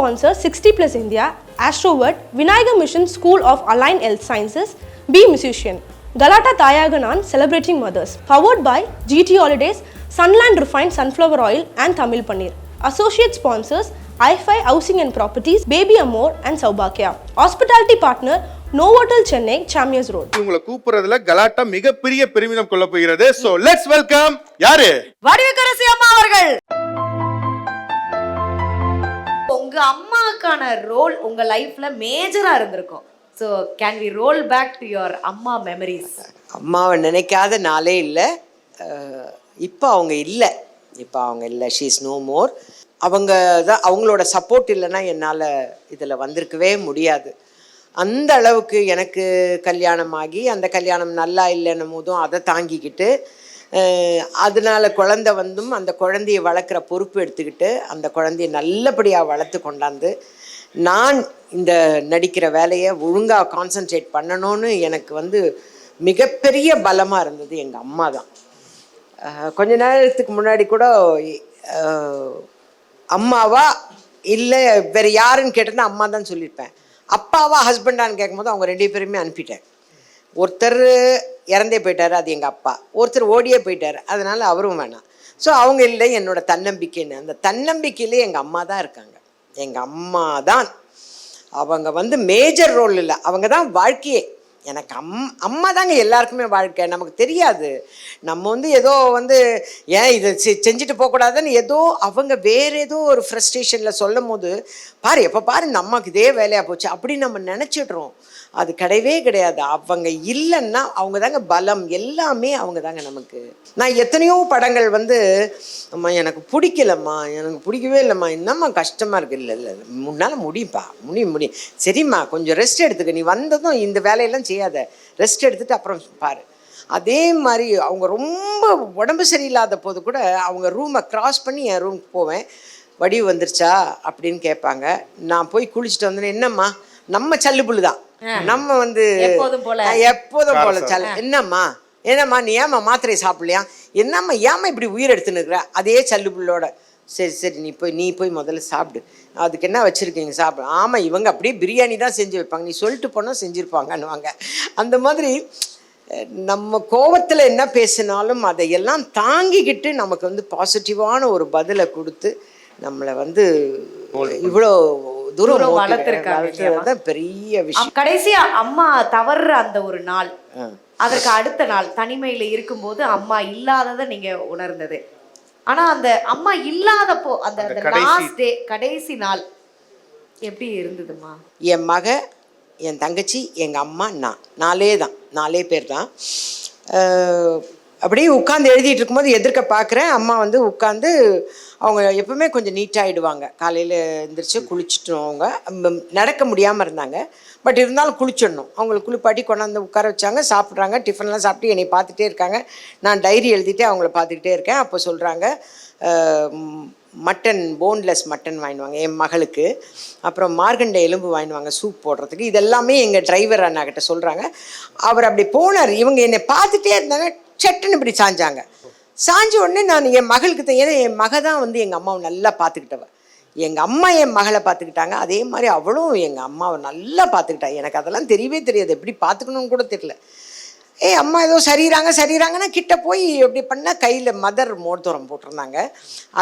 sponsor 60 Plus India, Astrovert, Vinayaga Mission School of Aligned Health Sciences, Be Musician, Galata Tayaganan Celebrating Mothers, powered by GT Holidays, Sunland Refined Sunflower Oil and Tamil Paneer. Associate sponsors i5 Housing and Properties, Baby Amore and Saubakya. Hospitality partner Novotel Chennai, Chamias Road. இவங்களை கூப்பிடுறதுல கலாட்டா மிகப்பெரிய பெருமிதம் கொள்ள போகிறது so let's welcome யாரு வடிவக்கரசி அம்மா அவர்கள் உங்க அம்மாக்கான ரோல் உங்க லைஃப்ல மேஜரா இருந்திருக்கும். So can we roll back to your அம்மா மெமரிஸ் அம்மாவை நினைக்காத நாளே இல்லை. இப்போ அவங்க இல்லை. இப்போ அவங்க இல்லை. ஷீஸ் நோ மோர் அவங்க தான் அவங்களோட சப்போர்ட் இல்லைன்னா என்னால் இதில் வந்திருக்கவே முடியாது. அந்த அளவுக்கு எனக்கு கல்யாணம் ஆகி அந்த கல்யாணம் நல்லா இல்லைன்னும் போதும் அதை தாங்கிக்கிட்டு அதனால குழந்தை வந்தும் அந்த குழந்தையை வளர்க்குற பொறுப்பு எடுத்துக்கிட்டு அந்த குழந்தைய நல்லபடியாக வளர்த்து கொண்டாந்து நான் இந்த நடிக்கிற வேலையை ஒழுங்காக கான்சென்ட்ரேட் பண்ணணும்னு எனக்கு வந்து மிகப்பெரிய பலமாக இருந்தது எங்கள் அம்மா தான். கொஞ்ச நேரத்துக்கு முன்னாடி கூட அம்மாவா இல்லை வேறு யாருன்னு கேட்டேன்னா அம்மா தான் சொல்லியிருப்பேன். அப்பாவா ஹஸ்பண்டான்னு கேட்கும்போது அவங்க ரெண்டு பேருமே அனுப்பிட்டேன் ஒருத்தர் இறந்தே போயிட்டாரு அது எங்கள் அப்பா. ஒருத்தர் ஓடியே போயிட்டார் அதனால் அவரும் வேணாம். ஸோ அவங்க இல்லை என்னோட தன்னம்பிக்கைன்னு. அந்த தன்னம்பிக்கையிலே எங்கள் அம்மா தான் இருக்காங்க. எங்கள் அம்மா தான். அவங்க வந்து மேஜர் ரோல் இல்லை. அவங்க தான் வாழ்க்கையே. எனக்கு அம் அம்மா தாங்க எல்லாருக்குமே வாழ்க்கை. நமக்கு தெரியாது. நம்ம வந்து ஏதோ வந்து ஏன் இதை செ- செஞ்சுட்டு போகக்கூடாதுன்னு ஏதோ அவங்க வேறு ஏதோ ஒரு ஃப்ரஸ்ட்ரேஷனில் சொல்லும் போது பாரு எப்போ பாரு இந்த அம்மாவுக்கு இதே வேலையாக போச்சு. அப்படின்னு நம்ம நினச்சிடுறோம். அது கிடையவே கிடையாது. அவங்க இல்லைன்னா அவங்க தாங்க பலம். எல்லாமே அவங்க தாங்க நமக்கு. நான் எத்தனையோ படங்கள் வந்து அம்மா எனக்கு பிடிக்கலம்மா. எனக்கு பிடிக்கவே இல்லைம்மா. என்னம்மா கஷ்டமாக இருக்குது இல்லை இல்லை முன்னால் முடியும்ப்பா முடியும் முடியும். சரிம்மா கொஞ்சம் ரெஸ்ட் எடுத்துக்க. நீ வந்ததும் இந்த வேலையெல்லாம் செய்யாத. ரெஸ்ட் எடுத்துகிட்டு அப்புறம் பாரு. அதே மாதிரி அவங்க ரொம்ப உடம்பு சரியில்லாத போது கூட அவங்க ரூமை கிராஸ் பண்ணி என் ரூமுக்கு போவேன். வடிவு வந்துருச்சா? அப்படின்னு கேட்பாங்க. நான் போய் குளிச்சுட்டு வந்தேன் என்னம்மா? நம்ம சல்லுப்புள்ளு தான் நம்ம வந்து எப்போதும் போல. எப்போதும் போல சல் என்னம்மா? என்னம்மா நீ ஏம்மா மாத்திரை சாப்பிடலையா? என்னம்மா ஏம்மா இப்படி உயிர் எடுத்துன்னு இருக்கிற அதே சல்லுப்புள்ளோட. சரி சரி நீ போய் நீ போய் முதல்ல சாப்பிடு. அதுக்கு என்ன வச்சுருக்கீங்க சாப்பிடு. ஆமாம் இவங்க அப்படியே பிரியாணி தான் செஞ்சு வைப்பாங்க. நீ சொல்லிட்டு போனால் செஞ்சுருப்பாங்கன்னுவாங்க. அந்த மாதிரி நம்ம கோவத்தில் என்ன பேசினாலும் அதையெல்லாம் தாங்கிக்கிட்டு நமக்கு வந்து பாசிட்டிவான ஒரு பதிலை கொடுத்து நம்மளை வந்து இவ்வளோ தூரம் வளர்த்திருக்காங்க பெரிய விஷயம். கடைசியா அம்மா தவறுற அந்த ஒரு நாள். அதற்கு அடுத்த நாள் தனிமையில இருக்கும்போது அம்மா இல்லாததை நீங்க உணர்ந்தது. ஆனா அந்த அம்மா இல்லாதப்போ அந்த லாஸ்ட் டே கடைசி நாள் எப்படி இருந்ததுமா என் மக என் தங்கச்சி எங்கள் அம்மா நான். நாலே தான். நாலே பேர் தான். அப்படியே உட்காந்து எழுதிட்டு இருக்கும்போது எதிர்க்க பார்க்குறேன் அம்மா வந்து உட்காந்து அவங்க எப்பவுமே கொஞ்சம் நீட்டாகிடுவாங்க காலையில் எழுந்திரிச்சு குளிச்சுட்டோம் அவங்க நடக்க முடியாமல் இருந்தாங்க. பட் இருந்தாலும் குளிச்சிடணும். அவங்களை குளிப்பாட்டி கொண்டாந்து உட்கார வச்சாங்க சாப்பிட்றாங்க டிஃபன்லாம் சாப்பிட்டு என்னை பார்த்துட்டே இருக்காங்க. நான் டைரி எழுதிட்டே அவங்கள பார்த்துக்கிட்டே இருக்கேன். அப்போ சொல்கிறாங்க மட்டன் போன்லெஸ் மட்டன் வாங்கிடுவாங்க என் மகளுக்கு. அப்புறம் மார்கண்டை எலும்பு வாங்கிடுவாங்க சூப் போடுறதுக்கு. இதெல்லாமே எங்கள் டிரைவர் அண்ணா கிட்ட சொல்கிறாங்க அவர் அப்படி போனார். இவங்க என்னை பார்த்துட்டே இருந்தாங்க சட்டுன்னு இப்படி சாஞ்சாங்க. சாஞ்ச உடனே நான் என் மகளுக்கு ஏன்னா என் மக தான் வந்து எங்கள் அம்மாவை நல்லா பார்த்துக்கிட்டவ எங்கள் அம்மா என் மகளை பார்த்துக்கிட்டாங்க அதே மாதிரி அவளும் எங்கள் அம்மாவை நல்லா பார்த்துக்கிட்டா எனக்கு அதெல்லாம் தெரியவே தெரியாது. எப்படி பார்த்துக்கணும்னு கூட தெரியல. ஏய் அம்மா ஏதோ சரிகிறாங்க சரிகிறாங்கன்னா கிட்ட போய் எப்படி பண்ணால் கையில் மதர் மோதிரம் போட்டிருந்தாங்க.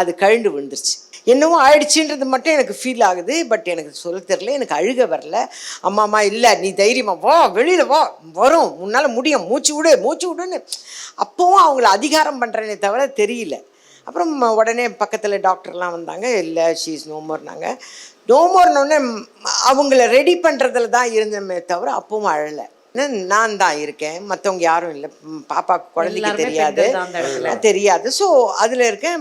அது கழுண்டு விழுந்துருச்சு. என்னவோ ஆயிடுச்சுன்றது மட்டும் எனக்கு ஃபீல் ஆகுது. பட் எனக்கு சொல்ல தெரில எனக்கு அழுக வரல. அம்மா அம்மா இல்லை நீ தைரியமா வா வெளியில் வா வரும். உன்னால் முடியும் மூச்சு விடு மூச்சு விடுன்னு. அப்போவும் அவங்கள அதிகாரம் பண்ணுறேனே தவிர தெரியல. அப்புறம் உடனே பக்கத்தில் டாக்டர்லாம் வந்தாங்க. இல்லை ஷீஸ் நோமோர்னாங்க நோமோர்னோடனே அவங்கள ரெடி பண்ணுறதுல தான் இருந்தமே தவிர அப்பவும் அழலை. நான் தான் இருக்கேன். மற்றவங்க யாரும் இல்லை. ம், பாப்பாக்கு குழந்தைக்கு தெரியாது. தெரியாது. ஸோ அதில் இருக்கேன்.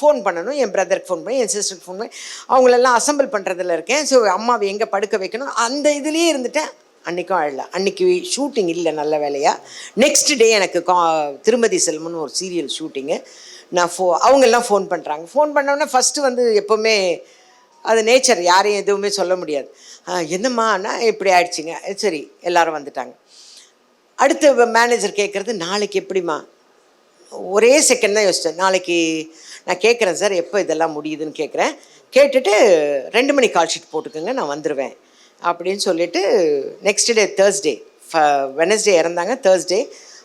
ஃபோன் பண்ணணும். என் பிரதருக்கு ஃபோன் பண்ணி என் சிஸ்டருக்கு ஃபோன் பண்ணி. அவங்களெல்லாம் அசம்பிள் பண்ணுறதுல இருக்கேன். ஸோ அம்மாவை எங்கே படுக்க வைக்கணும்? அந்த இதுலேயே இருந்துட்டேன். அன்றைக்கும் அழல. அன்னைக்கு ஷூட்டிங் இல்லை நல்ல வேலையாக நெக்ஸ்ட் டே எனக்கு கா திருமதி செல்வம்னு ஒரு சீரியல் ஷூட்டிங்கு நான் ஃபோ அவங்கெல்லாம் ஃபோன் பண்ணுறாங்க ஃபோன் பண்ணோன்னே ஃபஸ்ட்டு வந்து எப்போவுமே அது நேச்சர் யாரையும் எதுவுமே சொல்ல முடியாது. என்னம்மாண்ணா இப்படி ஆயிடுச்சுங்க. சரி எல்லாரும் வந்துட்டாங்க. அடுத்து மேனேஜர் கேட்குறது நாளைக்கு எப்படிம்மா? ஒரே செகண்ட் தான் யோசித்தேன் நாளைக்கு நான் கேட்குறேன் சார் எப்போ இதெல்லாம் முடியுதுன்னு கேட்குறேன் கேட்டுட்டு ரெண்டு மணி கால் ஷீட் போட்டுக்கோங்க நான் வந்துடுவேன் அப்படின்னு சொல்லிட்டு நெக்ஸ்ட் டே தேர்ஸ்டே வெனஸ்டே இறந்தாங்க. தேர்ஸ்டே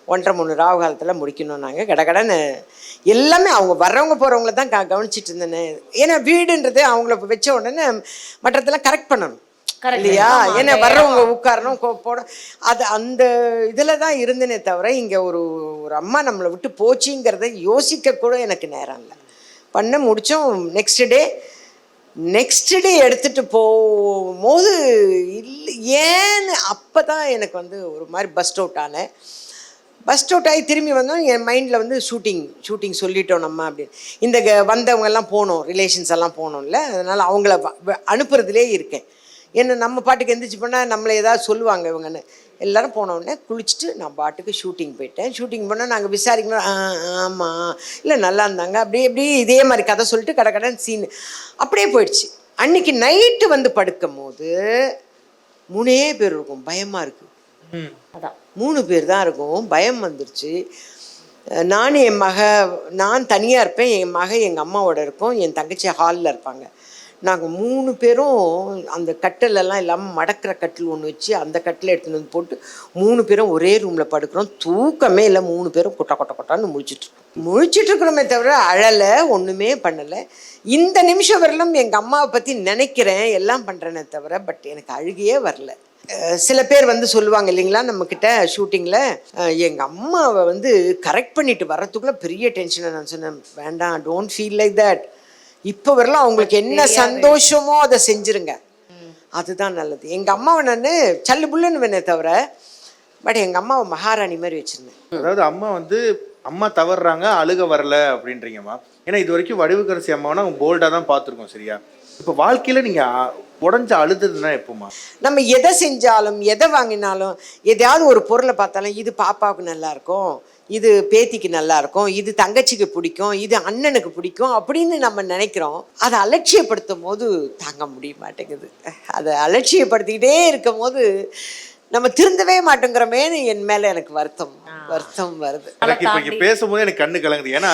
ஒன்றரை மூணு ராவு காலத்தில் முடிக்கணும் நாங்கள் கடகடன்னு எல்லாமே அவங்க வர்றவங்க போகிறவங்கள தான் க கவனிச்சிட்டு இருந்தேன். ஏன்னா வீடுன்றது அவங்கள வச்ச உடனே மற்றதெல்லாம் கரெக்ட் பண்ணணும். இல்லையா? ஏன்னா வர்றவங்க உட்காரணும் கோ- போட அது அந்த இதில் தான் இருந்தேனே தவிர இங்கே ஒரு ஒரு அம்மா நம்மளை விட்டு போச்சுங்கிறத யோசிக்க கூட எனக்கு நேரம் இல்லை. பண்ண முடித்தோம் நெக்ஸ்ட் டே நெக்ஸ்ட் டே எடுத்துகிட்டு போகும்போது இல்லை ஏன்னு அப்போ தான் எனக்கு வந்து ஒரு மாதிரி பஸ்ட் அவுட் ஆனேன். ஃபஸ்ட் அவுட் ஆகி திரும்பி வந்தோம் என் மைண்டில் வந்து ஷூட்டிங் ஷூட்டிங் சொல்லிட்டோம் நம்ம அப்படின்னு. இந்த க- வந்தவங்க எல்லாம் போனோம் ரிலேஷன்ஸ் எல்லாம் போனோம்ல அதனால் அவங்கள வ- அனுப்புறதுலே இருக்கேன். என்ன நம்ம பாட்டுக்கு எந்திரிச்சு பண்ணால் நம்மளை ஏதாவது சொல்லுவாங்க இவங்கன்னு. எல்லோரும் போனோடனே குளிச்சுட்டு நான் பாட்டுக்கு ஷூட்டிங் போயிட்டேன். ஷூட்டிங் போனால் நாங்கள் விசாரிக்கணும் ஆ ஆமாம் இல்லை நல்லா இருந்தாங்க. அப்படியே அப்படியே இதே மாதிரி கதை சொல்லிட்டு கடை கடன் சீன் அப்படியே போயிடுச்சு. அன்னைக்கு நைட்டு வந்து படுக்கும் போது மூணே பேர் இருக்கும் பயமாக இருக்குது அதான். மூணு பேர் தான் இருக்கும். பயம் வந்துருச்சு. நான் என் மக நான் தனியாக இருப்பேன். என் மக எங்கள் அம்மாவோட இருக்கும் என் தங்கச்சி ஹாலில் இருப்பாங்க. நாங்கள் மூணு பேரும் அந்த கட்டிலெல்லாம் இல்லாமல் மடக்கிற கட்டில் ஒன்று வச்சு அந்த கட்டில் எடுத்துன்னு வந்து போட்டு மூணு பேரும் ஒரே ரூமில் படுக்கிறோம். தூக்கமே இல்லை. மூணு பேரும் கொட்ட கொட்ட கொட்டான்னு முழிச்சிட்ருக்கோம் முழிச்சிட்டு இருக்கிறோமே தவிர அழலை. ஒன்றுமே பண்ணலை. இந்த நிமிஷம் வரலும் எங்கள் அம்மாவை பற்றி நினைக்கிறேன். எல்லாம் பண்ணுறேனே தவிர பட் எனக்கு அழுகையே வரல. சில பேர் வந்து சொல்லுவாங்க இல்லைங்களா நம்மக்கிட்ட ஷூட்டிங்கில் எங்கள் அம்மாவை வந்து கரெக்ட் பண்ணிட்டு வர்றதுக்குள்ளே பெரிய டென்ஷனை நான் சொன்னேன். வேண்டாம் டோன்ட் ஃபீல் லைக் தட் இப்போ வரலாம் அவங்களுக்கு என்ன சந்தோஷமோ அதை செஞ்சுருங்க. அதுதான் நல்லது. எங்கள் அம்மாவை நான் சல்லு புல்லுன்னு வேணே தவிர பட் எங்கள் அம்மாவை மகாராணி மாதிரி வச்சுருந்தேன். அதாவது அம்மா வந்து அம்மா தவறுறாங்க அழுக வரல அப்படின்றீங்கம்மா. ஏன்னா இது வரைக்கும் வடிவுக்கரசி அம்மாவை அவங்க போல்டாக தான் பார்த்துருக்கோம் சரியா? இப்போ வாழ்க்கையில நீங்க அ- உடைஞ்சு அழுதுதுன்னா எப்போமா நம்ம எதை செஞ்சாலும் எதை வாங்கினாலும் எதையாவது ஒரு பொருளை பார்த்தாலும் இது பாப்பாவுக்கு நல்லா இருக்கும் இது பேத்திக்கு நல்லா இருக்கும் இது தங்கச்சிக்கு பிடிக்கும் இது அண்ணனுக்கு பிடிக்கும் அப்படின்னு நம்ம நினைக்கிறோம். அதை அலட்சியப்படுத்தும் போது தாங்க முடிய மாட்டேங்குது. அதை அலட்சியப்படுத்திக்கிட்டே இருக்கும் போது நம்ம திருந்தவே மாட்டேங்கிறோமேன்னு என் மேல எனக்கு வருத்தம் வருத்தம் வருது. எனக்கு இப்போ பேசும்போது எனக்கு கண்ணு கலங்குது. ஏன்னா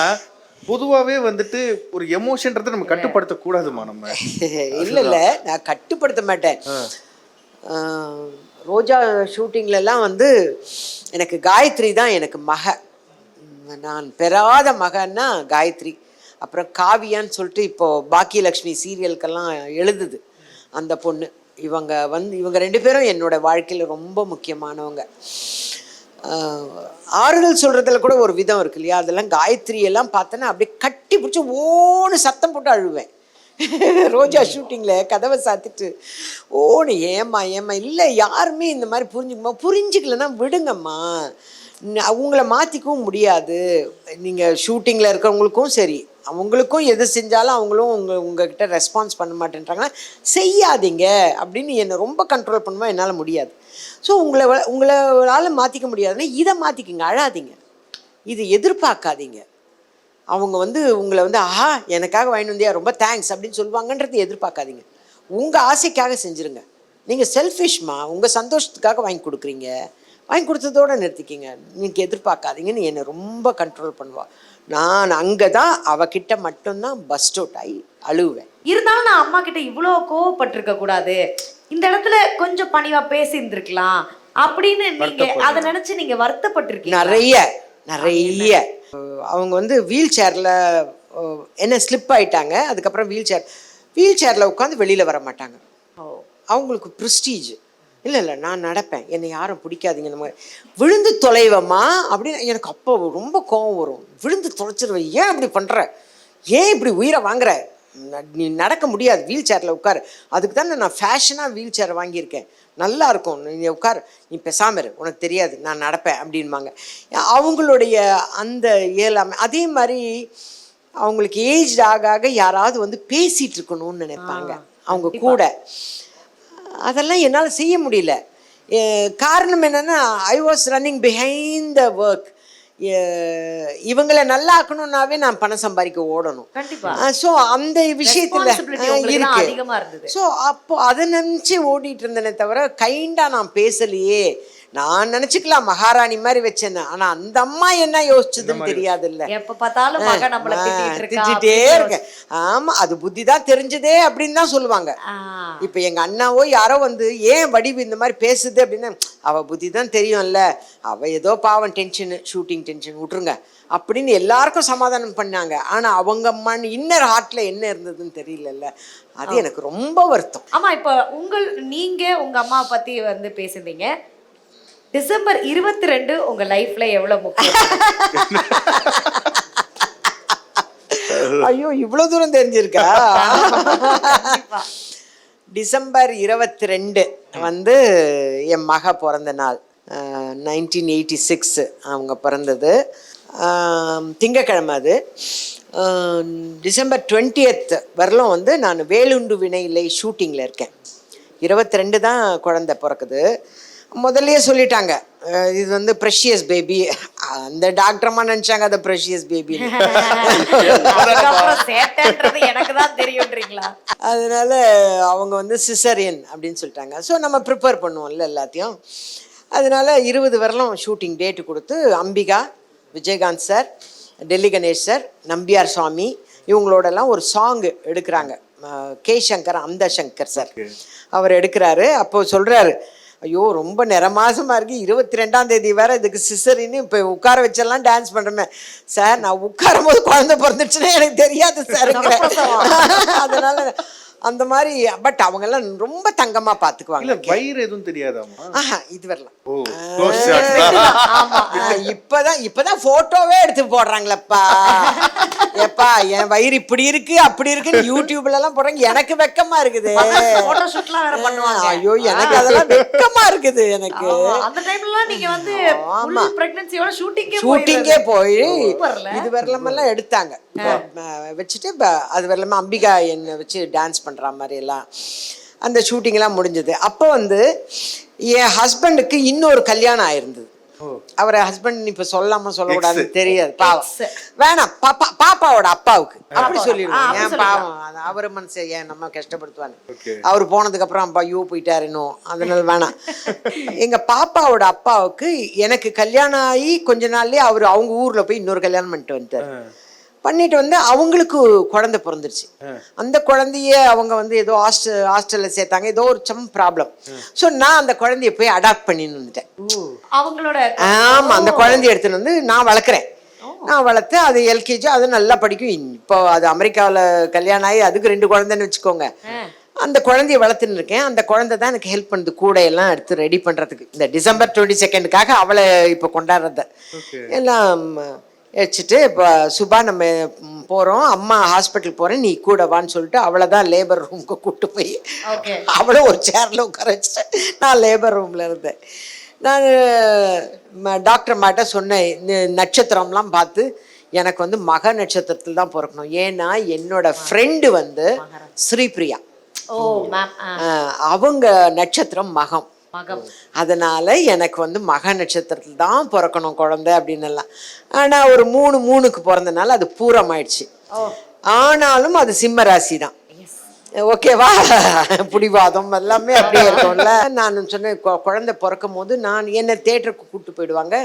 பொதுவாகவே வந்துட்டு ஒரு எமோஷன்றதை நம்ம கட்டுப்படுத்தக்கூடாதுமா நம்ம. இல்லை இல்லை. நான் கட்டுப்படுத்த மாட்டேன். ரோஜா ஷூட்டிங்லலாம் வந்து எனக்கு காயத்ரி தான் எனக்கு மக. நான் பெறாத மகன்னா காயத்ரி. அப்புறம் காவியான்னு சொல்லிட்டு இப்போ பாக்கியலக்ஷ்மி சீரியலுக்கெல்லாம் எழுதுது அந்த பொண்ணு. இவங்க வந்து இவங்க ரெண்டு பேரும் என்னோட வாழ்க்கையில் ரொம்ப முக்கியமானவங்க. ஆறுதல் சொல்கிறதுல கூட ஒரு விதம் இருக்கு இல்லையா? அதெல்லாம் காயத்ரியெல்லாம் பார்த்தேன்னா அப்படியே கட்டி பிடிச்சி ஓன்னு சத்தம் போட்டு அழுவேன். ரோஜா ஷூட்டிங்கில் கதவை சாத்திட்டு ஓனு ஏம்மா ஏம்மா இல்லை யாருமே இந்த மாதிரி புரிஞ்சுக்கமா புரிஞ்சுக்கலன்னா விடுங்கம்மா. உங்களை அவங்கள மாற்றிக்கவும் முடியாது. நீங்கள் ஷூட்டிங்கில் இருக்கிறவங்களுக்கும் சரி. அவங்களுக்கும் எது செஞ்சாலும் அவங்களும் உங்கள் உங்ககிட்ட ரெஸ்பான்ஸ் பண்ண மாட்டேன்றாங்கன்னா செய்யாதீங்க அப்படின்னு என்னை ரொம்ப கண்ட்ரோல் பண்ணுவோம் என்னால் முடியாது. ஸோ உங்களை உங்களால் மாற்றிக்க முடியாதுன்னா இதை மாற்றிக்கிங்க அழாதீங்க. இது எதிர்பார்க்காதீங்க. அவங்க வந்து உங்களை வந்து ஆஹா எனக்காக வாங்கிட்டு வந்தியா ரொம்ப தேங்க்ஸ் அப்படின்னு சொல்லுவாங்கன்றது எதிர்பார்க்காதீங்க. உங்கள் ஆசைக்காக செஞ்சுருங்க. நீங்கள் செல்ஃபிஷ்மா உங்கள் சந்தோஷத்துக்காக வாங்கி கொடுக்குறீங்க. வாங்கி கொடுத்ததோட நிறுத்திக்கிங்க. நீங்கள் எதிர்பார்க்காதீங்கன்னு என்னை ரொம்ப கண்ட்ரோல் பண்ணுவாள் நான் அங்கே தான் அவகிட்ட மட்டும்தான் பஸ் அவுட் ஆகி அழுவேன். இருந்தாலும் நான் அம்மா கிட்ட இவ்வளோ கோவப்பட்டிருக்க கூடாது. இந்த இடத்துல கொஞ்சம் பணிவா பேசி இருந்திருக்கலாம் அப்படின்னு நீங்க அதை நினைச்சு நீங்க வருத்தப்பட்டிருக்கீங்க நிறைய நிறைய. அவங்க வந்து வீல் சேரில் என்ன ஸ்லிப் ஆயிட்டாங்க. அதுக்கப்புறம் வீல் சேர் வீல் சேரில் உட்காந்து வெளியில் வர மாட்டாங்க. அவங்களுக்கு ப்ரிஸ்டீஜ் இல்லை இல்லை நான் நடப்பேன். என்னை யாரும் பிடிக்காதீங்க மாதிரி. விழுந்து தொலைவம்மா அப்படின்னு எனக்கு அப்போ ரொம்ப கோவம் வரும். விழுந்து தொலைச்சிருவேன் ஏன் இப்படி பண்ணுற ஏன் இப்படி உயிரை வாங்குற? ந- நடக்க முடியாது வீல் சேரில் உட்காரு. அதுக்கு தானே நான் ஃபேஷனாக வீல் சேர் வாங்கியிருக்கேன். நல்லா இருக்கும். நீ உட்காரு. நீ பேசாம இரு. உனக்கு தெரியாது நான் நடப்பேன் அப்படின்பாங்க. அவங்களுடைய அந்த இயலாமை அதே மாதிரி அவங்களுக்கு ஏஜ் ஆக ஆக யாராவது வந்து பேசிட்டு இருக்கணும்னு நினைப்பாங்க. அவங்க கூட. அதெல்லாம் என்னால் செய்ய முடியல. காரணம் என்னன்னா I was running behind the work இவங்களை நல்லா ஆக்கணும்னாவே நான் பணம் சம்பாதிக்க ஓடணும். ஸோ அந்த விஷயத்துல இருக்கு. அதிகமா இருந்தது. ஸோ அப்போ அதை நினச்சி ஓடிட்டு இருந்தேனே தவிர கைண்டாக நான் பேசலையே. நான் நினைச்சுக்கலாம் மகாராணி மாதிரி வச்சேன்னு ஆனா அந்த அம்மா என்ன யோசிச்சதுன்னு தெரியாது இல்ல எப்ப பார்த்தாலும் திட்டிட்டு இருக்கா திட்டிட்டே அப்படின்னு இருக்க ஆமா அது புத்தி தான் தெரிஞ்சதே அப்படின்னு தான் சொல்லுவாங்க. இப்ப எங்க அண்ணாவோ யாரோ வந்து ஏன் வடிவு இந்த மாதிரி பேசுது அப்படின்னா அவ புத்தி தான் தெரியும்ல. அவ ஏதோ பாவம் டென்ஷன் ஷூட்டிங் டென்ஷன் விட்டுருங்க அப்படின்னு எல்லாருக்கும் சமாதானம் பண்ணாங்க. ஆனா அவங்க மண் இன்னர் ஹார்ட்ல என்ன இருந்ததுன்னு தெரியலல்ல. அது எனக்கு ரொம்ப வருத்தம். ஆமா இப்ப உங்கள் நீங்க உங்க அம்மா பத்தி வந்து பேசுனீங்க. டிசம்பர் இருபத்தி ரெண்டு உங்க லைஃப்ல எவ்வளவு முக்கியம்? ஐயோ இவ்வளவு தூரம் தெரிஞ்சிருக்கா. டிசம்பர் இருபத்தி ரெண்டு வந்து என் மக பிறந்த நாள். நைன்டீன் எயிட்டி சிக்ஸ் அவங்க பிறந்தது. திங்கக்கிழமை அது. டிசம்பர் டுவெண்ட்டியத் வரலும் வந்து நான் வேலுண்டு வினையிலை ஷூட்டிங்கில் இருக்கேன். இருபத்தி ரெண்டு தான் குழந்தை பிறக்குது. முதல்லயே சொல்லிட்டாங்க. இது வந்து ப்ரெஷியஸ் பேபி அந்த டாக்டரமா நினச்சாங்க அதை ப்ரெஷியஸ் பேபி எனக்கு தான் தெரியும்ன்றீங்களா அதனால அவங்க வந்து சிசரியன் அப்படின்னு சொல்லிட்டாங்க. ஸோ நம்ம ப்ரிப்பேர் பண்ணுவோம்ல எல்லாத்தையும். அதனால இருபது வரலும் ஷூட்டிங் டேட்டு கொடுத்து அம்பிகா விஜயகாந்த் சார் டெல்லி கணேஷ் சார் நம்பியார் சுவாமி இவங்களோடலாம் ஒரு சாங் எடுக்கிறாங்க. கே சங்கர் அந்த சங்கர் சார் அவர் எடுக்கிறாரு. அப்போ சொல்றாரு ஐயோ ரொம்ப நிறமாசமா இருக்கு. இருபத்தி ரெண்டாம் தேதி வேற இதுக்கு சிசரின்னு இப்போ உட்கார வச்செல்லாம் டான்ஸ் பண்றேன் சார் நான் உட்காரும் போது குழந்தை பிறந்துச்சுன்னா எனக்கு தெரியாது சார் அதனால அந்த மாதிரி பட் அவங்க எல்லாம் ரொம்ப தங்கமா இல்ல பாத்துக்குவாங்க வயிறு எதுவும் தெரியாதாமா ஆஹா இது வரலாம் இப்பதான் இப்பதான் போட்டோவே எடுத்து போடுறாங்களப்பா. ஏப்பா என் வயிறு இப்படி இருக்கு அப்படி இருக்குன்னு யூடியூப்ல எல்லாம் போடுறாங்க. எனக்கு வெக்கமா இருக்குது. ஐயோ எனக்கு அதெல்லாம் வெக்கமா இருக்குது எனக்கு. ஆமா, அந்த டைம்லலாம் நீங்க வந்து ஃபுல் பிரெக்னன்சியோட ஷூட்டிங்கே ஷூட்டிங்கே போய். இது வரலமெல்லாம் எடுத்தாங்க. வச்சுட்டு அது வரலாம அம்பிகா என்னை வச்சு டான்ஸ் பண்ற மாதிரி எல்லாம் அந்த ஷூட்டிங்லாம் முடிஞ்சது. அப்போ வந்து என் ஹஸ்பண்டுக்கு இன்னொரு கல்யாணம் ஆயிருந்தது. அவர் ஹஸ்பண்ட் இப்ப சொல்லாம சொல்லக்கூடாதுன்னு தெரியாது பாவம். வேணாம் பாப்பா பாப்பாவோட அப்பாவுக்கு. அப்படி சொல்லிடுவோம். ஏன் பாவம் அவர் மனசை ஏன் நம்ம கஷ்டப்படுத்துவாங்க Okay. அவர் போனதுக்கு அப்புறம் அப்பா ஐயோ போயிட்டாரு இன்னும் அதனால வேணாம். எங்க பாப்பாவோட அப்பாவுக்கு எனக்கு கல்யாணம் ஆகி கொஞ்ச நாள்லயே அவர் அவங்க ஊர்ல போய் இன்னொரு கல்யாணம் பண்ணிட்டு வந்துட்டாரு. பண்ணிட்டு வந்து அவங்களுக்கு குழந்தை பிறந்துருச்சு. அந்த குழந்தைய அவங்க வந்து ஏதோ ஹாஸ்டல் ஹாஸ்டல்ல சேர்த்தாங்க. ஏதோ ஒரு சம் ப்ராப்ளம் ஸோ நான் அந்த குழந்தைய போய் அடாப்ட் பண்ணின்னு வந்துட்டேன். அவங்களோட ஆமா அந்த குழந்தைய எடுத்துன்னு வந்து நான் வளர்க்குறேன். நான் வளர்த்து அது எல்கேஜி அது நல்லா படிக்கும். இப்போ அது அமெரிக்காவில் கல்யாணம் ஆகி அதுக்கு ரெண்டு குழந்தைன்னு வச்சுக்கோங்க. அந்த குழந்தைய வளர்த்துன்னு இருக்கேன். அந்த குழந்தை தான் எனக்கு ஹெல்ப் பண்ணுது. கூட எல்லாம் எடுத்து ரெடி பண்றதுக்கு. இந்த டிசம்பர் டுவெண்ட்டி செகண்டுக்காக அவளை இப்போ கொண்டாடுறத. எல்லாம் வச்சுட்டு இப்போ சுபா நம்ம ம், போறோம் அம்மா ஹாஸ்பிட்டல் போறேன் நீ கூட வான்னு சொல்லிட்டு அவளை தான் லேபர் ரூமுக்கு கூட்டு போய். அவளை ஒரு சேர்ல உட்கார வச்சுட்டேன். நான் லேபர் ரூம்ல இருந்தேன். நான் டாக்டர் மாட்ட சொன்னேன் இந்த நட்சத்திரம்லாம் பார்த்து எனக்கு வந்து மக நட்சத்திரத்தில் தான் பிறக்கணும். ஏன்னா என்னோட ஃப்ரெண்டு வந்து ஸ்ரீபிரியா. அவங்க நட்சத்திரம் மகம். அதனால எனக்கு வந்து மக நட்சத்திரத்தில் தான் பிறக்கணும் குழந்தை அப்படின்னு எல்லாம் ஆனா ஒரு மூணு மூணுக்கு பிறந்தனால அது பூரம் ஆயிடுச்சு ஆனாலும் அது சிம்ம ராசி தான் ஓகேவா புடிவாதம் எல்லாமே அப்படியே இருக்கும்ல. நான் சொன்னேன் குழந்தை பிறக்கும் போது நான் என்னை தேட்டருக்கு கூப்பிட்டு போயிடுவாங்க.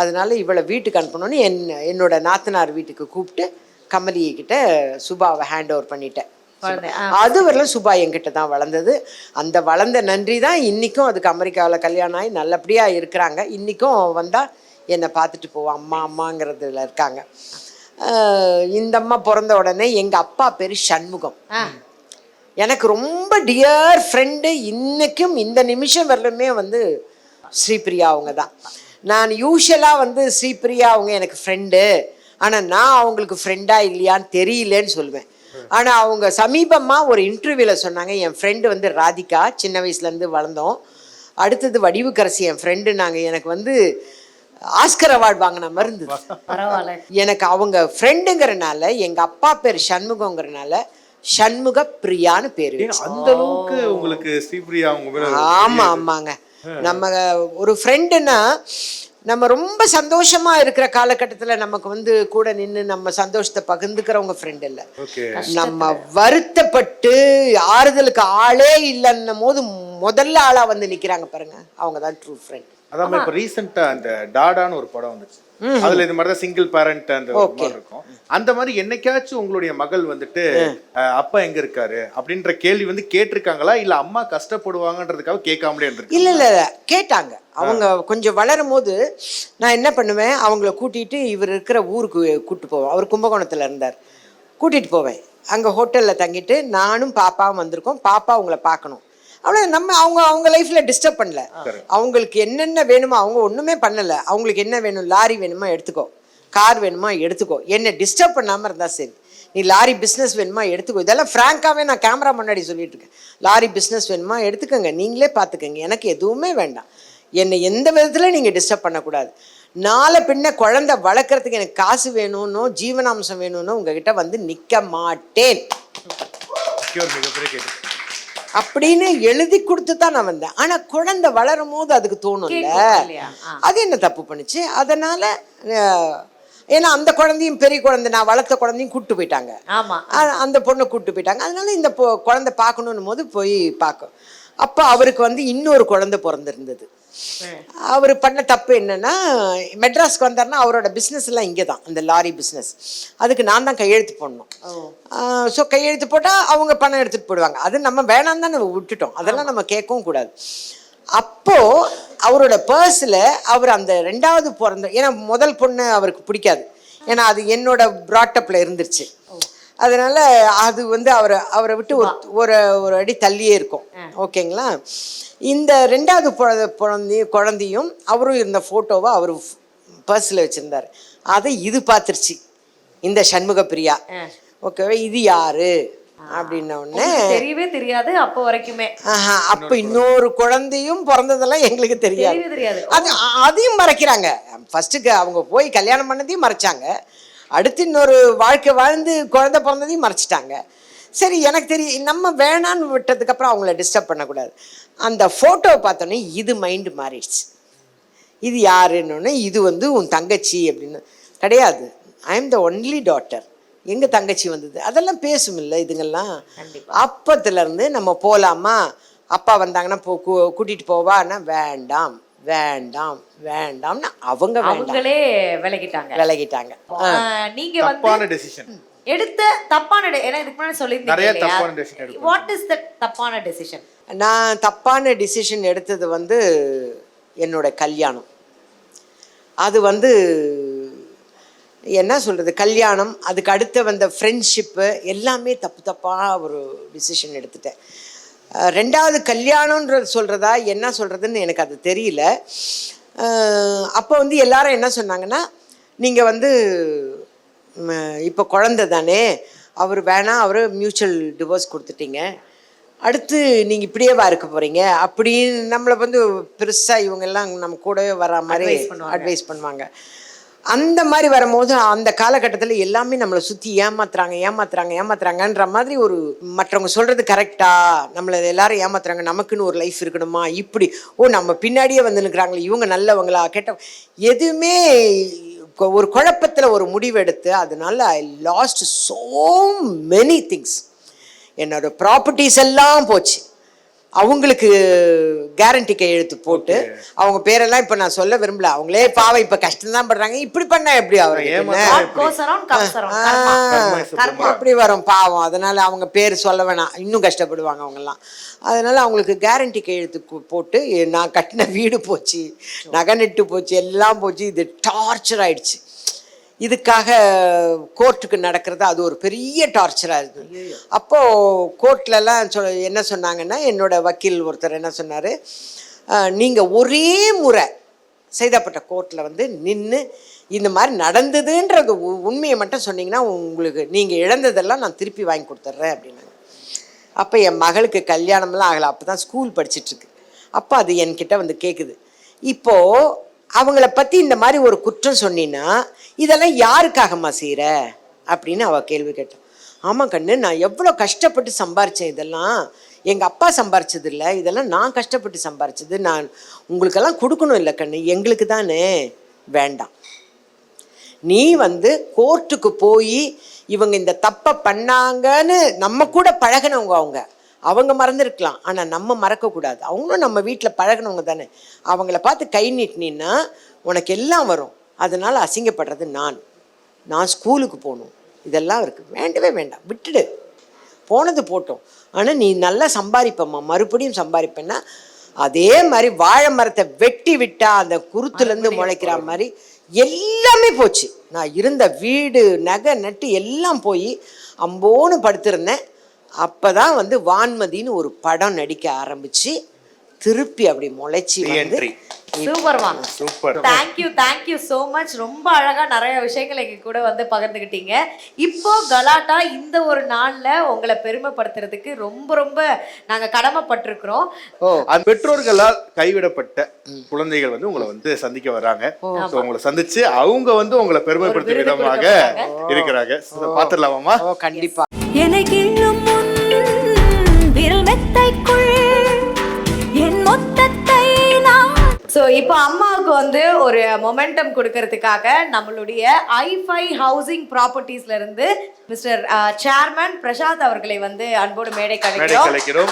அதனால இவளை வீட்டுக்கு அனுப்பணும்னு என் என்னோட நாத்தனார் வீட்டுக்கு கூப்பிட்டு கமலி கிட்ட சுபாவை ஹேண்ட் ஓவர் பண்ணிட்டேன். அது வரலும் சுபா என்கிட்ட தான் வளர்ந்தது. அந்த வளர்ந்த நன்றி தான் இன்னைக்கும் அதுக்கு அமெரிக்காவில் கல்யாணம் ஆகி நல்லபடியா இருக்கிறாங்க. இன்னைக்கும் வந்தா என்னை பார்த்துட்டு போவோம் அம்மா அம்மாங்கிறதுல இருக்காங்க. இந்த அம்மா பிறந்த உடனே எங்க அப்பா பேரு சண்முகம். எனக்கு ரொம்ப டியர் ஃப்ரெண்டு இன்னைக்கும் இந்த நிமிஷம் வரலுமே வந்து ஸ்ரீபிரியா அவங்க தான். நான் யூஷுவலாக வந்து ஸ்ரீபிரியா அவங்க எனக்கு ஃப்ரெண்டு ஆனால் நான் அவங்களுக்கு ஃப்ரெண்டா இல்லையான்னு தெரியலன்னு சொல்லுவேன். ஆனால் அவங்க சமீபமாக ஒரு இன்டர்வியூவில் சொன்னாங்க என் ஃப்ரெண்டு வந்து ராதிகா சின்ன வயசுலேருந்து வளர்ந்தோம். அடுத்தது வடிவுக்கரசி என் ஃப்ரெண்டு நாங்கள் எனக்கு வந்து ஆஸ்கர் அவார்டு வாங்கின மாதிரி இருந்தது. பரவாயில்ல. எனக்கு அவங்க ஃப்ரெண்டுங்கிறனால எங்க அப்பா பேர் சண்முகங்கிறனால சண்முக பிரியான்னு பேர் அந்த அளவுக்கு உங்களுக்கு ஸ்ரீபிரியா அவங்க மேல ஆமா ஆமாங்க. நம்ம ஒரு ஃப்ரெண்டுனா நம்ம ரொம்ப சந்தோஷமா இருக்கிற காலகட்டத்துல நமக்கு வந்து கூட நின்னு நம்ம சந்தோஷத்தை பகிர்ந்துக்கிறவங்க ஃப்ரெண்ட் இல்ல. ஓகே. நம்ம வருத்தப்பட்டு ஆறுதலுக்கு ஆளே இல்லைன்னும் போது முதல்ல ஆளா வந்து நிக்கிறாங்க பாருங்க. அவங்க தான் ட்ரூ ஃப்ரெண்ட் அதான் இப்ப ரீசெண்டா அந்த டாடான்னு ஒரு படம் வந்துச்சு. அதுல இது மாதிரி தான் சிங்கிள் பேரண்ட் அந்த மாதிரி இருக்கும். அந்த மாதிரி என்னைக்காச்சும் உங்களுடைய மகள் வந்துட்டு அப்பா எங்க இருக்காரு? அப்படின்ற கேள்வி வந்து கேட்டிருக்காங்களா? இல்ல அம்மா கஷ்டப்படுவாங்கன்றதுக்காக கேட்காமலே இல்லை இல்லை கேட்டாங்க. அவங்க கொஞ்சம் வளரும் போது நான் என்ன பண்ணுவேன்? அவங்கள கூட்டிகிட்டு இவர் இருக்கிற ஊருக்கு கூட்டிட்டு போவேன். அவர் கும்பகோணத்தில் இருந்தார். கூட்டிகிட்டு போவேன். அங்கே ஹோட்டலில் தங்கிட்டு நானும் பாப்பாவும் வந்திருக்கோம். பாப்பா அவங்கள பார்க்கணும். அவ்வளோ நம்ம அவங்க அவங்க லைஃப்பில் டிஸ்டர்ப் பண்ணல. அவங்களுக்கு என்னென்ன வேணுமோ அவங்க ஒன்றுமே பண்ணலை. அவங்களுக்கு என்ன வேணும்? லாரி வேணுமா? எடுத்துக்கோ. கார் வேணுமா? எடுத்துக்கோ. என்னை டிஸ்டர்ப் பண்ணாமல் இருந்தால் சரி. நீ லாரி பிஸ்னஸ் வேணுமா? எடுத்துக்கோ. இதெல்லாம் ஃப்ராங்காகவே நான் கேமரா முன்னாடி சொல்லிட்டு இருக்கேன். லாரி பிஸ்னஸ் வேணுமா? எடுத்துக்கோங்க. நீங்களே பார்த்துக்கோங்க எனக்கு எதுவுமே வேண்டாம். என்னை எந்த விதத்தில் நீங்கள் டிஸ்டர்ப் பண்ணக்கூடாது. நாளை பின்ன குழந்தை வளர்க்குறதுக்கு எனக்கு காசு வேணும்னோ ஜீவனாம்சம் வேணும்னோ உங்ககிட்ட வந்து நிற்க மாட்டேன். மிகப்பெரிய கேள்வி அப்படின்னு எழுதி கொடுத்து தான் நான் வந்தேன். ஆனா குழந்தை வளரும் போது அதுக்கு தோணும்ல. இல்லையா? ஆ. அது என்ன தப்பு பண்ணுச்சு? அதனால ஏன்னா அந்த குழந்தையும் பெரிய குழந்தை நான் வளர்த்த குழந்தையும் கூட்டு போயிட்டாங்க. அந்த பொண்ணை கூட்டு போயிட்டாங்க. அதனால இந்த பொ- குழந்தை பார்க்கணும் போது போய் பார்க்கும். அப்போ அவருக்கு வந்து இன்னொரு குழந்தை பிறந்திருந்தது. அவர் பண்ண தப்பு என்னன்னா மெட்ராஸ்க்கு வந்தாருன்னா அவரோட பிஸ்னஸ் எல்லாம் இங்கே தான் அந்த லாரி பிஸ்னஸ் அதுக்கு நான் தான் கையெழுத்து போடணும். ஸோ கையெழுத்து போட்டால் அவங்க பணம் எடுத்துகிட்டு போயிடுவாங்க. அது நம்ம வேணாம் தான் நம்ம விட்டுட்டோம். அதெல்லாம் நம்ம கேட்கவும் கூடாது. அப்போ அவரோட பர்ஸில் அவர் அந்த ரெண்டாவது பிறந்த ஏன்னா முதல் பொண்ணு அவருக்கு பிடிக்காது. ஏன்னா அது என்னோட ப்ராட்டப்பில் இருந்துருச்சு. அதனால அது வந்து அவரை அவரை விட்டு ஒரு ஒரு அடி தள்ளியே இருக்கும். ஓகேங்களா? இந்த ரெண்டாவது குழந்தை குழந்தையும் குழந்தையும் அவரும் இருந்த ஃபோட்டோவை அவர் பர்ஸில் வச்சுருந்தார். அதை இது பார்த்துருச்சு. இந்த சண்முக பிரியா. ஓகேவா? இது யாரு? அப்படின்ன தெரியவே தெரியாது அப்போ வரைக்குமே. அப்ப இன்னொரு குழந்தையும் பிறந்ததெல்லாம் எங்களுக்கு தெரியாது. அது அதையும் மறைக்கிறாங்க. ஃபர்ஸ்ட்டுக்கு அவங்க போய் கல்யாணம் பண்ணதையும் மறைச்சாங்க. அடுத்து இன்னொரு வாழ்க்கை வாழ்ந்து குழந்தை பிறந்ததையும் மறைச்சிட்டாங்க. சரி எனக்கு தெரியும் நம்ம வேணான்னு விட்டதுக்கு அப்புறம் அவங்கள டிஸ்டர்ப் பண்ணக்கூடாது. அந்த ஃபோட்டோவை பார்த்தோன்னே இது மைண்டு மாறிடுச்சு. இது யாருன்னு இது வந்து உன் தங்கச்சி அப்படின்னு. கிடையாது. I am the only daughter எங்க தங்கச்சி வந்தது? அதெல்லாம் பேசுமில்ல இதுங்கெல்லாம். அப்பத்துல இருந்து நம்ம போலாமா? அப்பா வந்தாங்கன்னா போ கூ- கூட்டிட்டு போவான்னா வேண்டாம். வேண்டாம் வேண்டாம்னு அவங்க வேண்டாம். அவங்களே விலகிட்டாங்க. விலகிட்டாங்க. நீங்க தப்பான வந்து டெசிஷன் எடுத்த தப்பான de- ஏன்னா இதுக்கு முன்னாடி நிறைய சொல்லியிருந்தீங்க. வாட் இஸ் த தப்பான டெசிஷன் நான் தப்பான டிசிஷன் எடுத்தது வந்து என்னோட கல்யாணம். அது வந்து என்ன சொல்கிறது கல்யாணம் அதுக்கு அடுத்து வந்த ஃப்ரெண்ட்ஷிப்பு எல்லாமே தப்பு தப்பான ஒரு டிசிஷன் எடுத்துட்டேன். ரெண்டாவது கல்யாணம்ன்றது சொல்கிறதா என்ன சொல்கிறதுன்னு எனக்கு அது தெரியல. அப்போ வந்து எல்லாரும் என்ன சொன்னாங்கன்னா நீங்கள் வந்து இப்போ குழந்தை தானே அவர் வேணாம் அவர் மியூச்சுவல் டிவோர்ஸ் கொடுத்துட்டீங்க. அடுத்து நீங்கள் இப்படியேவா இருக்க போகிறீங்க அப்படின்னு நம்மளை வந்து பெருசாக இவங்கெல்லாம் நம்ம கூடவே வர மாதிரி. அட்வைஸ் பண்ணுவாங்க. அந்த மாதிரி வரும்போது அந்த காலகட்டத்தில் எல்லாமே நம்மளை சுற்றி ஏமாத்துறாங்க ஏமாத்துறாங்க ஏமாத்துறாங்கன்ற மாதிரி ஒரு மற்றவங்க சொல்கிறது கரெக்டா நம்மளை எல்லாரும் ஏமாத்துறாங்க நமக்குன்னு ஒரு லைஃப் இருக்கணுமா? இப்படி. ஓ நம்ம பின்னாடியே வந்து நிற்கிறாங்களே இவங்க நல்லவங்களா? கெட்ட எதுவுமே ஒரு குழப்பத்தில் ஒரு முடிவெடுத்து அதனால I lost so many things என்னோடய ப்ராப்பர்ட்டிஸ் எல்லாம் போச்சு. அவங்களுக்கு கேரண்டி கையெழுத்து போட்டு அவங்க பேரெல்லாம் இப்போ நான் சொல்ல விரும்பல. அவங்களே பாவம் இப்போ கஷ்டம் தான் படுறாங்க. இப்படி பண்ணா எப்படி அவருக்கு அப்படி வரும் பாவம். அதனால அவங்க பேர் சொல்ல வேணாம். இன்னும் கஷ்டப்படுவாங்க அவங்கெல்லாம். அதனால அவங்களுக்கு கேரண்டி கையெழுத்து போட்டு நான் கட்டின வீடு போச்சு நகை நெட்டு போச்சு எல்லாம் போச்சு. இது டார்ச்சர் ஆயிடுச்சு. இதுக்காக கோர்ட்டுக்கு நடக்கிறது அது ஒரு பெரிய டார்ச்சராக இருக்குது அப்போது கோர்ட்லலாம் சொ என்ன சொன்னாங்கன்னா என்னோட வக்கீல் ஒருத்தர் என்ன சொன்னார் நீங்கள் ஒரே முறை செய்தப்பட்ட கோர்ட்டில் வந்து நின்று இந்த மாதிரி நடந்ததுன்றது உண்மையை மட்டும் சொன்னீங்கன்னா உங்களுக்கு நீங்கள் இழந்ததெல்லாம் நான் திருப்பி வாங்கி கொடுத்துட்றேன் அப்படின்னாங்க. அப்போ என் மகளுக்கு கல்யாணம்லாம் ஆகலை அப்போ தான் ஸ்கூல் படிச்சிட்ருக்கு அப்போ அது என்கிட்ட வந்து கேட்குது இப்போது அவங்கள பற்றி இந்த மாதிரி ஒரு குற்றம் சொன்னின்னா இதெல்லாம் யாருக்காகம்மா செய்கிற அப்படின்னு அவள் கேள்வி கேட்டான் ஆமாம் கண்ணு நான் எவ்வளோ கஷ்டப்பட்டு சம்பாரித்தேன் இதெல்லாம். எங்கள் அப்பா சம்பாரிச்சது இல்லை இதெல்லாம் நான் கஷ்டப்பட்டு சம்பாரிச்சது. நான் உங்களுக்கெல்லாம் கொடுக்கணும் இல்லை கண்ணு எங்களுக்கு தானே. வேண்டாம். நீ வந்து கோர்ட்டுக்கு போய் இவங்க இந்த தப்பை பண்ணாங்கன்னு நம்ம கூட பழகினவங்க அவங்க. அவங்க மறந்துருக்கலாம். ஆனால் நம்ம மறக்கக்கூடாது. அவங்களும் நம்ம வீட்டில் பழகுனவங்க தானே. அவங்கள பார்த்து கை நீட்டினீன்னா உனக்கு எல்லாம் வரும். அதனால் அசிங்கப்படுறது நான். நான் ஸ்கூலுக்கு போகணும். இதெல்லாம் இருக்குது வேண்டவே வேண்டாம். விட்டுடு. போனது போட்டோம். ஆனால் நீ நல்லா சம்பாதிப்பம்மா. மறுபடியும் சம்பாதிப்பேன்னா அதே மாதிரி வாழை மரத்தை வெட்டி விட்டா அந்த குருத்துலேருந்து முளைக்கிற மாதிரி எல்லாமே போச்சு. நான் இருந்த வீடு நகை நட்டு எல்லாம் போய் அம்போன்னு படுத்திருந்தேன். அப்போ தான் வந்து வான்மதின்னு ஒரு படம் நடிக்க ஆரம்பிச்சு திருப்பி அப்படி முளைச்சி வந்து Re-entry. சூப்பர்மா super thank you thank you so much ரொம்ப அழகா நிறைய விஷயங்கள் எங்க கூட வந்து பகிர்ந்துக்கிட்டீங்க இப்போ கலாட்டா இந்த ஒரு நாள்ல உங்களை பெருமைப்படுத்துறதுக்கு ரொம்ப ரொம்ப நாங்க கடமைப்பட்டிருக்கிறோம். அது பெற்றோர்களால் கைவிடப்பட்ட குழந்தைகள் வந்து உங்களை வந்து சந்திக்க வர்றாங்க So, உங்களை சந்திச்சு அவங்க வந்து உங்களை பெருமைப்படுத்தும் விதமாக இருக்கிறாங்க. So, பாத்துடலாமாமா ஓ ஸோ இப்போ அம்மாவுக்கு வந்து ஒரு மொமெண்டம் கொடுக்கறதுக்காக நம்மளுடைய ஐஃபை ஹவுசிங் ப்ராப்பர்ட்டிஸ்ல இருந்து மிஸ்டர் சேர்மன் பிரசாத் அவர்களை வந்து அன்போடு மேடை மேடை கழிக்கிறோம் கலைக்கிறோம்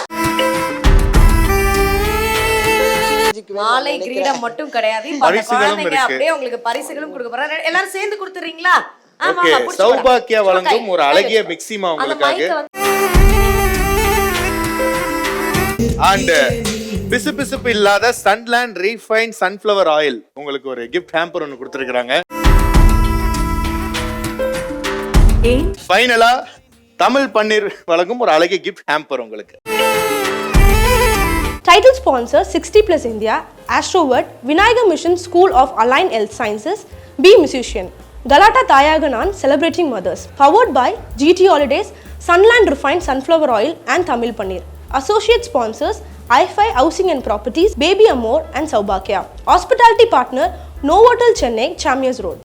மாலை கிரீடம் மட்டும் கிடையாது. குழந்தைங்க. அப்படியே உங்களுக்கு பரிசுகளும் கொடுக்க போறாங்க. எல்லாரும் சேர்ந்து கொடுத்துறீங்களா. சௌபாக்கியா வழங்கும் ஒரு அழகிய. மிக்சிமா உங்களுக்காக. அண்ட் பிசு பிசுப்பு இல்லாத சன்லேண்ட் ரீஃபைன் சன்ஃப்ளவர் ஆயில் உங்களுக்கு ஒரு கிஃப்ட் ஹேம்பர் ஒன்று கொடுத்துருக்காங்க ஏன் ஃபைனலா தமிழ் பன்னீர் வழங்கும் ஒரு அழகிய கிஃப்ட் ஹேம்பர் உங்களுக்கு Title sponsor 60 Plus India, Astrovert, Vinayaga Mission School of Aligned Health Sciences, Be Musician, Galata Tayaganan Celebrating Mothers, powered by GT Holidays, Sunland Refined Sunflower Oil and Tamil Paneer. Associate sponsors i5 housing and properties baby amor and saubhagya hospitality partner novotel chennai chamyas road.